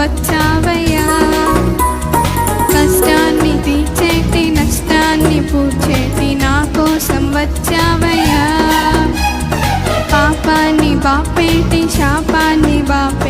వచ్చావయ్యా. కష్టాన్ని తీర్చేటి నష్టాన్ని పూడ్చేటి నా కోసం వచ్చావయ్యా. పాపాన్ని బాపేటి శాపాన్ని బాపే